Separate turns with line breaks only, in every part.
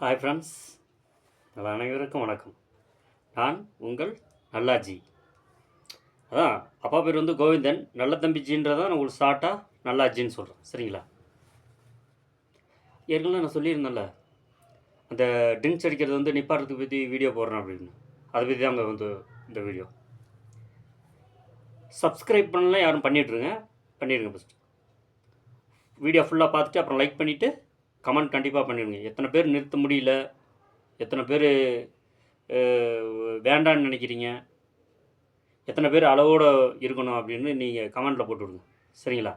Hi friends அனைவருக்கும் வணக்கம். நான் உங்கள் நல்லாஜி. அதான் அப்பா பேர் வந்து கோவிந்தன் நல்ல தம்பிஜின்றதான் நான் உங்களுக்கு ஷார்ட்டாக நல்லாஜின்னு சொல்கிறேன் சரிங்களா? ஏற்கனவே நான் சொல்லியிருந்தேன்ல அந்த ட்ரிங்க்ஸ் அடிக்கிறது வந்து நிப்பாட்டுறதுக்கு பற்றி வீடியோ போடுறேன் அப்படின்னு. அதை பற்றி தான் வந்து இந்த வீடியோ சப்ஸ்கிரைப் பண்ணலாம் யாரும் பண்ணிட்டுருங்க பண்ணிடுங்க ஃபஸ்ட்டு வீடியோ ஃபுல்லாக பார்த்துட்டு அப்புறம் லைக் பண்ணிவிட்டு கமெண்ட் கண்டிப்பாக பண்ணிடுங்க. எத்தனை பேர் நிறுத்த முடியல எத்தனை பேர் வேண்டான்னு நினைக்கிறீங்க எத்தனை பேர் அளவோடு இருக்கணும் அப்படின்னு நீங்கள் கமெண்ட்டில் போட்டு விடுங்க சரிங்களா?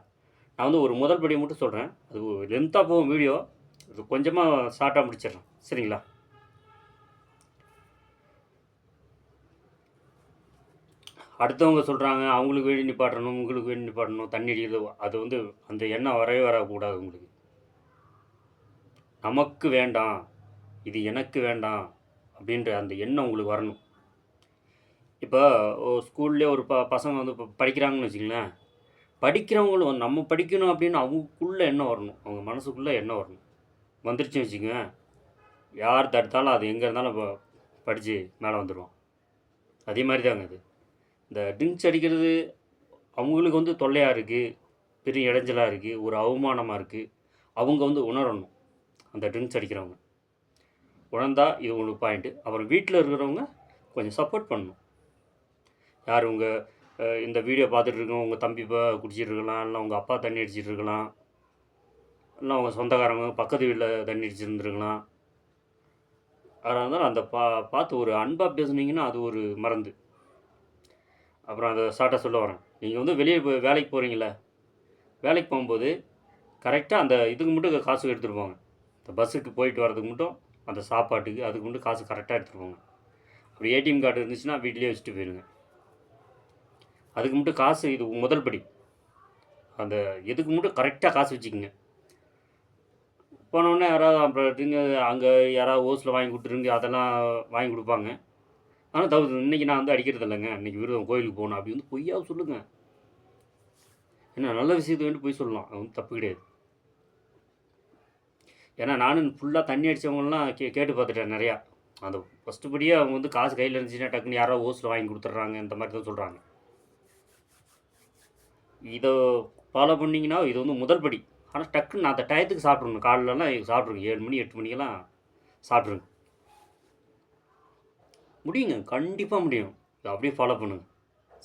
நான் வந்து ஒரு முதல் படியை மட்டும் சொல்கிறேன் அது லென்த்தாக போகும் வீடியோ அது கொஞ்சமாக ஷார்ட்டாக முடிச்சிடுறேன் சரிங்களா? அடுத்தவங்க சொல்கிறாங்க அவங்களுக்கு வேண்டி நிப்பாட்டணும் உங்களுக்கு வேண்டி நிப்பாட்டணும் தண்ணி அடிக்கிறது அது வந்து அந்த எண்ணம் வரவே வரக்கூடாது உங்களுக்கு. நமக்கு வேண்டாம் இது எனக்கு வேண்டாம் அப்படின்ற அந்த எண்ணம் உங்களுக்கு வரணும். இப்போ ஸ்கூல்லே ஒரு ப பசங்க வந்து இப்போ படிக்கிறாங்கன்னு வச்சுங்களேன் படிக்கிறவங்களும் நம்ம படிக்கணும் அப்படின்னு அவங்களுக்குள்ளே எண்ணம் வரணும். அவங்க மனசுக்குள்ளே எண்ணம் வரணும். வந்துருச்சுன்னு வச்சுக்கோங்க யார் தடுத்தாலும் அது எங்கே இருந்தாலும் இப்போ படித்து மேலே வந்துடுவோம் அதே மாதிரி தாங்க அது. இந்த ட்ரிங்க்ஸ் அடிக்கிறது அவங்களுக்கு வந்து தொல்லையாக இருக்குது பெரிய இடைஞ்சலாக இருக்குது ஒரு அவமானமாக இருக்குது அவங்க வந்து உணரணும். அந்த ட்ரிங்க்ஸ் அடிக்கிறவங்க. உணர்ந்தா இது உங்களுக்கு பாயிண்ட்டு அப்புறம் வீட்டில் இருக்கிறவங்க கொஞ்சம் சப்போர்ட் பண்ணணும். யார் உங்கள் இந்த வீடியோ பார்த்துட்டு இருக்கோம் உங்கள் தம்பி இப்போ குடிச்சிட்டு இருக்கலாம் இல்லை உங்கள் அப்பா தண்ணி அடிச்சிட்டு இருக்கலாம் இல்லை உங்கள் சொந்தக்காரங்க பக்கத்து வீட்டில் தண்ணி அடிச்சிருந்துருக்கலாம் அதனால இருந்தாலும் அந்த பா பார்த்து ஒரு அன்பாக பேசுனீங்கன்னா அது ஒரு மருந்து. அப்புறம் அதை ஷார்ட்டாக சொல்ல வரேன். நீங்கள் வந்து வெளியே போய் வேலைக்கு போகிறீங்களே வேலைக்கு போகும்போது கரெக்டாக அந்த இதுக்கு மட்டும் காசு எடுத்துகிட்டு போங்க. இந்த பஸ்ஸுக்கு போயிட்டு வரதுக்கு மட்டும் அந்த சாப்பாட்டுக்கு அதுக்கு மட்டும் காசு கரெக்டாக எடுத்துகிட்டு போங்க அப்படி ஏடிஎம் கார்டு இருந்துச்சுன்னா வீட்டிலேயே வச்சுட்டு போயிடுங்க அதுக்கு மட்டும் காசு இது முதல் படி. அந்த இதுக்கு மட்டும் கரெக்டாக காசு வச்சுக்கோங்க. போனோடனே யாராவது அப்புறம் அங்கே யாராவது ஓஸில் வாங்கி கொடுத்துருங்க அதெல்லாம் வாங்கி கொடுப்பாங்க. ஆனால் தவிர இன்றைக்கி நான் வந்து அடிக்கிறது இல்லைங்க. இன்றைக்கி விருதம் கோயிலுக்கு போகணும் அப்படி வந்து பொய்யா சொல்லுங்கள் ஏன்னா நல்ல விஷயத்தை வேண்டி போய் சொல்லலாம். அது வந்து தப்பு கிடையாது. ஏன்னா நானும் ஃபுல்லாக தண்ணி அடித்தவங்கலாம் கே கேட்டு பார்த்துட்டேன் நிறையா. அந்த ஃபஸ்ட்டு படியே அவங்க வந்து காசு கையில் இருந்துச்சுன்னா டக்குன்னு யாரோ ஓஸில் வாங்கி கொடுத்துட்றாங்க இந்த மாதிரி தான் சொல்கிறாங்க இதை ஃபாலோ பண்ணிங்கன்னா இது வந்து முதல் படி. ஆனால் டக்குன்னு நான் அந்த டயத்துக்கு சாப்பிட்ருங்க காலைலலாம் சாப்பிட்ருங்க ஏழு மணி எட்டு மணிக்கெல்லாம் சாப்பிட்ருங்க முடியுங்க. கண்டிப்பாக முடியும். இதை அப்படியே ஃபாலோ பண்ணுங்க.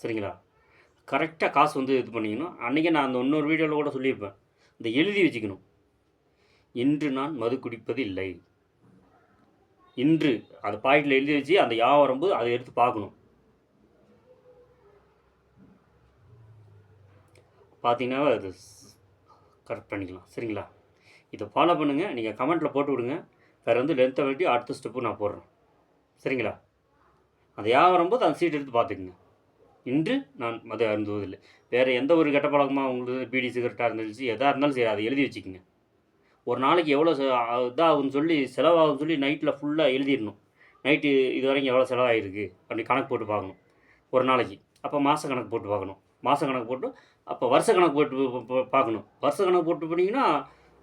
சரிங்களா? கரெக்டாக காசு வந்து இது பண்ணிக்கணும் அன்றைக்கே நான் அந்த இன்னொரு வீடியோவில் கூட சொல்லியிருப்பேன். இந்த எழுதி வச்சுக்கணும். இன்று நான் மது குடிப்பது இல்லை இன்று அந்த பாக்கெட்டில் எழுதி வச்சு அந்த யாகம் வரும்போது அதை எடுத்து பார்க்கணும். பார்த்தீங்கன்னா அது கரெக்ட் பண்ணிக்கலாம். சரிங்களா? இதை ஃபாலோ பண்ணுங்கள் நீங்கள் கமெண்ட்டில் போட்டு விடுங்க. வேறு வந்து லென்த்தை வெட்டி அடுத்த ஸ்டெப்பு நான் போடுறேன். சரிங்களா? அந்த யாகம் வரும்போது அந்த சீட் எடுத்து பார்த்துக்குங்க. இன்று நான் மது அருந்துவதில்லை. வேறு எந்த ஒரு கெட்ட பழக்கமாக உங்களுக்கு பீடி சிகரெட்டாக இருந்துச்சு எதாக இருந்தாலும் சரி அதை எழுதி வச்சுக்கோங்க. ஒரு நாளைக்கு எவ்வளோ இதாகும்னு சொல்லி செலவாகும்னு சொல்லி நைட்டில் ஃபுல்லாக எழுதிடணும். நைட்டு இது வரைக்கும் எவ்வளோ செலவாகிருக்கு அப்படி கணக்கு போட்டு பார்க்கணும். ஒரு நாளைக்கு. அப்போ மாத கணக்கு போட்டு பார்க்கணும். மாத கணக்கு போட்டு அப்போ வருஷ கணக்கு போட்டு பார்க்கணும். வருஷ கணக்கு போட்டு பண்ணிங்கன்னா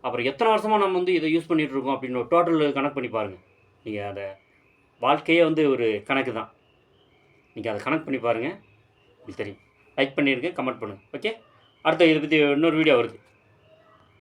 அப்புறம் எத்தனை வருஷமாக நம்ம வந்து இதை யூஸ் பண்ணிகிட்ருக்கோம் அப்படின்னு டோட்டல் கணக்கு பண்ணி பாருங்கள் நீங்கள் அதை வாழ்க்கையே வந்து ஒரு கணக்கு தான். நீங்கள் அதை கணக்கு பண்ணி பாருங்கள் உங்களுக்கு தெரியும். லைக் பண்ணியிருக்கேன் கமெண்ட் பண்ணுங்கள் ஓகே அடுத்த இதை பற்றி இன்னொரு வீடியோ வருது.